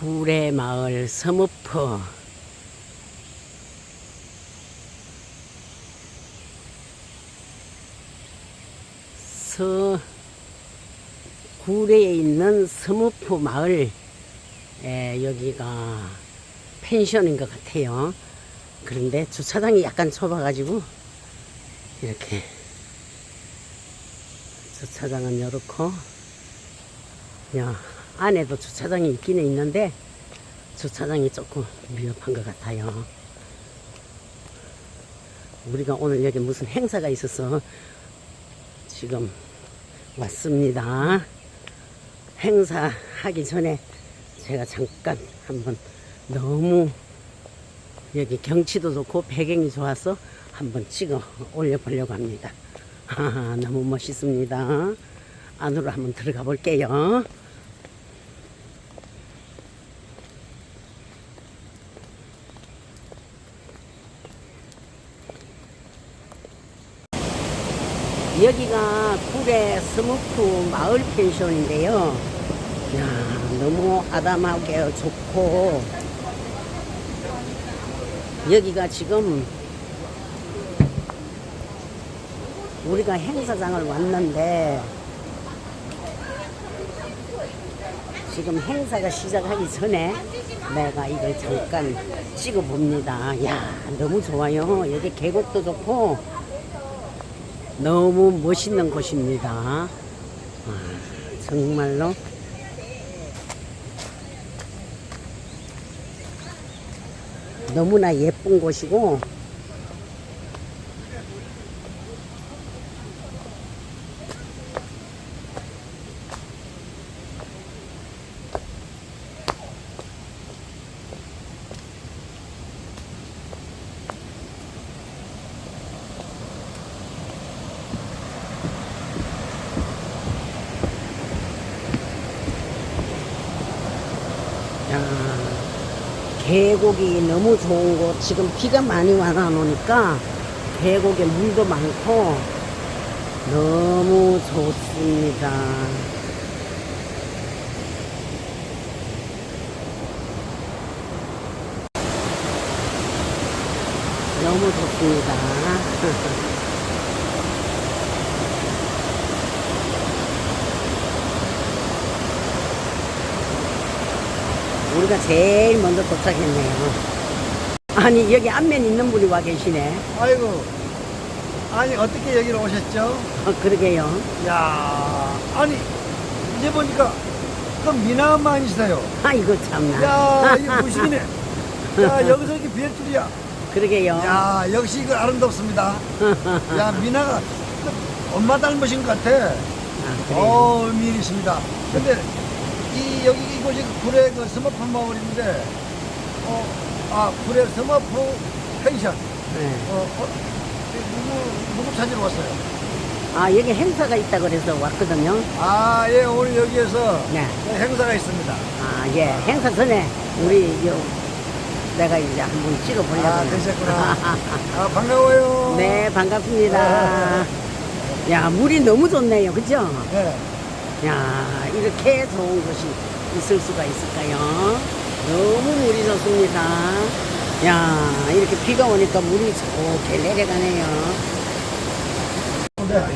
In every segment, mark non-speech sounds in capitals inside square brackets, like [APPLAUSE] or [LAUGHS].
구례마을 서무포 서 구례에 있는 서무포 마을 에, 여기가 펜션인 것 같아요. 그런데 주차장이 약간 좁아 가지고 이렇게 주차장은 이렇고 야, 안에도 주차장이 있기는 있는데 주차장이 조금 위험한 것 같아요. 우리가 오늘 여기 무슨 행사가 있어서 지금 왔습니다. 행사 하기 전에 제가 잠깐 한번 너무 여기 경치도 좋고 배경이 좋아서 한번 찍어 올려보려고 합니다. [LAUGHS] 아, 너무 멋있습니다. 안으로 한번 들어가 볼게요. 여기가 구례 스모프 마을 펜션인데요. 야, 너무 아담하게 좋고, 여기가 지금 우리가 행사장을 왔는데, 지금 행사가 시작하기 전에 내가 이걸 잠깐 찍어 봅니다. 야, 너무 좋아요. 여기 계곡도 좋고, 너무 멋있는 곳입니다. 아, 정말로. 너무나 예쁜 곳이고, 계곡이 너무 좋은 곳. 지금 비가 많이 와나 놓으니까 계곡에 물도 많고 너무 좋습니다. 너무 좋습니다. [LAUGHS] 우리가 제일 먼저 도착했네요. 아니 여기 안면 있는 분이 와 계시네. 아이고, 아니 어떻게 여기로 오셨죠? 어, 그러게요. 야, 아니 이제 보니까 그 미남만이시세요. 아이고 참나. 야, 이거 무식이네. [LAUGHS] 야, 여기서 이렇게 뵐 줄이야. 그러게요. 야, 역시 그 아름답습니다. 야, 미나가 그 엄마 닮으신 것 같아. 아, 그래요. 어, 미인이십니다. 근데 이 여기 이곳이 그 구례 그 스머프 마을인데, 어, 아 구례 스머프 펜션. 네. 어, 어, 누구 누구 찾으러 왔어요? 아 여기 행사가 있다 그래서 왔거든요. 아, 예, 오늘 여기에서 네. 행사가 있습니다. 아 예. 행사 전에 우리 요 내가 이제 한번 찍어 보려고. 아, 해요. 되셨구나. [LAUGHS] 아, 반가워요. 네 반갑습니다. 야 물이 너무 좋네요. 그죠? 네. 야 이렇게 좋은 곳이 있을 수가 있을까요? 너무 물이 좋습니다. 야 이렇게 비가 오니까 물이 좋게 내려가네요. 네.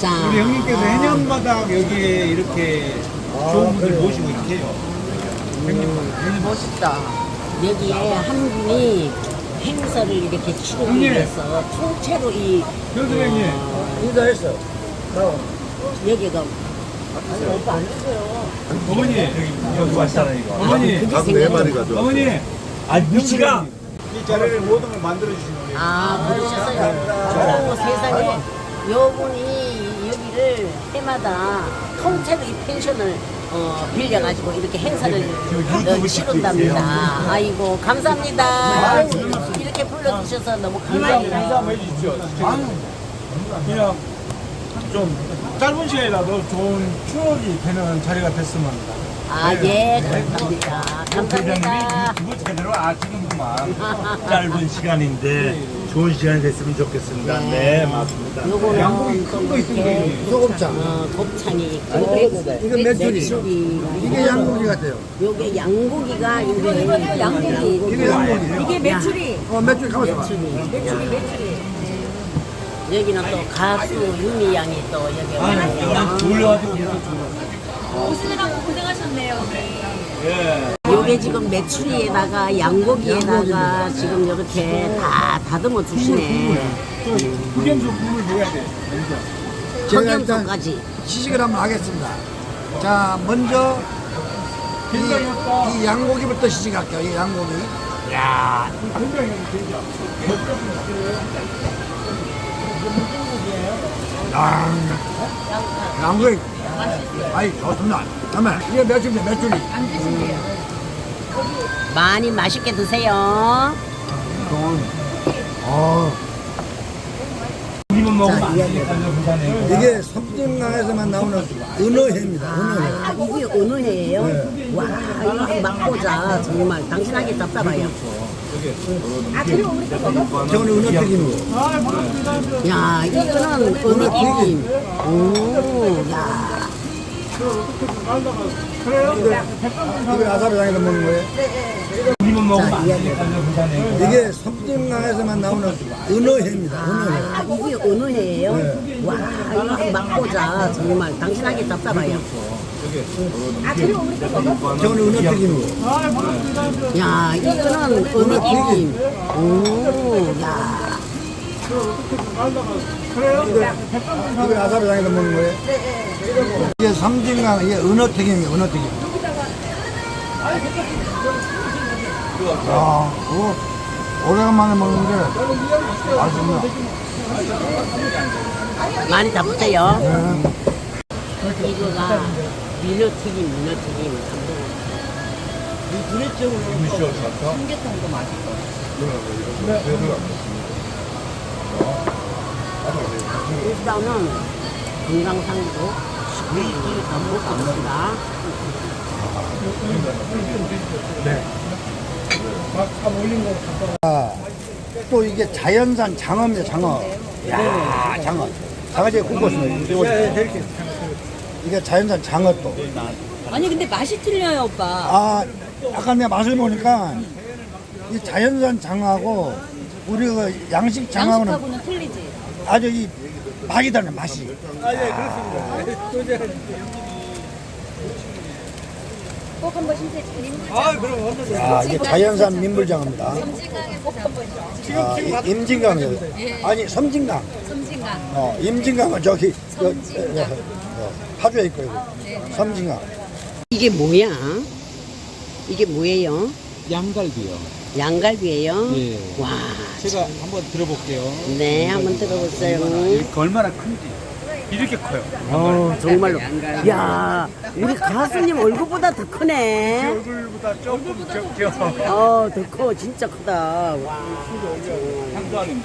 자, 우리 형님께서 해년마다 여기에 이렇게 아, 좋은 분들? 모시고 이렇게 해요. 음, 멋있다. 여기에 한 분이 행사를 이렇게 치르기 형님. 위해서 통째로 이 교수님, 어. 여기가 아니 오빠 안 주세요. 어머니 여기 왔잖아 이거. 어머니, 그게 닭네 생각나. 마리 가져. 어머니, 아 무시가 이 자리를 모든 걸 만들어 주신 거예요. 아 그러셨어요. 오 세상에 여분이 여기를 해마다 통째로 이 펜션을 어, 빌려가지고 이렇게 행사를 어, 치른답니다. 아이고 감사합니다. 이렇게 불러주셔서 너무 인사 인사 감사해요. 한번 해주십시오. 그냥 좀 짧은 시간이라도 좋은 추억이 되는 자리가 됐으면 합니다. 아 예 감사합니다. 감사합니다. 유튜브 제대로 아시는구만. 짧은 시간인데 좋은 시간이 됐으면 좋겠습니다. 네, 맞습니다. 요거는 또 이렇게 소곱창. 어, 곱창이 있고. 메추리 이게 양고기 같아요. 요게 양고기가 이게 이거 양고기. 이게 양고기. 이게 메추리. 어, 메추리 가만있어 봐. 메추리, 메추리. 여기는 또 가수 유미 양이 또 여기. 올려가지고 오시느라고 고생하셨네요. 예. 요게 지금 메추리에다가 양고기에다가 지금 이렇게 다 다듬어 주시네. 흑염소 국물 먹어야 돼. 제가 일단 흑염소까지. 시식을 한번 하겠습니다. 자, 먼저 이, 이 양고기부터 시식할게요. 이 양고기. 야, 양고기. 아이, 좋습니다. 잠깐만, 이게 메추리, 메추리. 많이 맛있게 드세요. 어. 이게 섬진강에서만 나오는 은어회입니다. 은어회. 아, 이게 어느 해예요? 와, 이거 맛보자. 정말 당신에게 답답해요. 저거는 은어 튀김이고. 야, 이거는 어느 튀김. 오, 야. 이거 아사비장에서 먹는 거예요. 우리만 먹으면 안 되니까요, 부산에. 이게 섬진강에서만 나오는 은어회입니다. 은어회. 아, 이게 어느 해예요? 와, 이거 맛보자. 정말 당신에게 답답해요. 저거는 은어 튀김이고. 야, 이거는 어느 튀김. 오, 야. 이거 아사비장에서 먹는 거예요. 이게 섬진강, 이게 은어 튀김이에요. 은어 튀김. 야, 이거 오래간만에 먹는데 맛있네. 많이 잡으세요. 네. 이거가 민어튀김, 민어튀김. 일단은 건강상으로 식구들이 다 먹습니다. 아, 또 이게 자연산 장어입니다. 장어. 야, 장어. 장어제 굽었습니다. 이거 이게 자연산 장어 또. 아니 근데 맛이 틀려요 오빠. 아, 아까 내가 맛을 보니까 이 자연산 장어하고 우리 그 양식 장어하고는 양식하고는 틀리지. 아주 이 맛이 다르네 맛이. 꼭 한번 신세 님야 이게 자연산 민물장어입니다. 아, 이- 임진강이요. 아니 섬진강. 섬진강. 어, 임진강은 저기 여, 파주에 있고요. 섬진강. 이게 뭐야? 이게 뭐예요? 양갈비요. 양갈비예요? 예. 와, 제가 한번 들어볼게요. 네, 한번 들어보세요. 이렇게 얼마나 큰지. 이렇게 커요. 어, 정말로. 야, 우리 가수님 얼굴보다 더 크네. 얼굴보다 조금 적죠. 어, 더 커. 진짜 크다. 와. 나도 한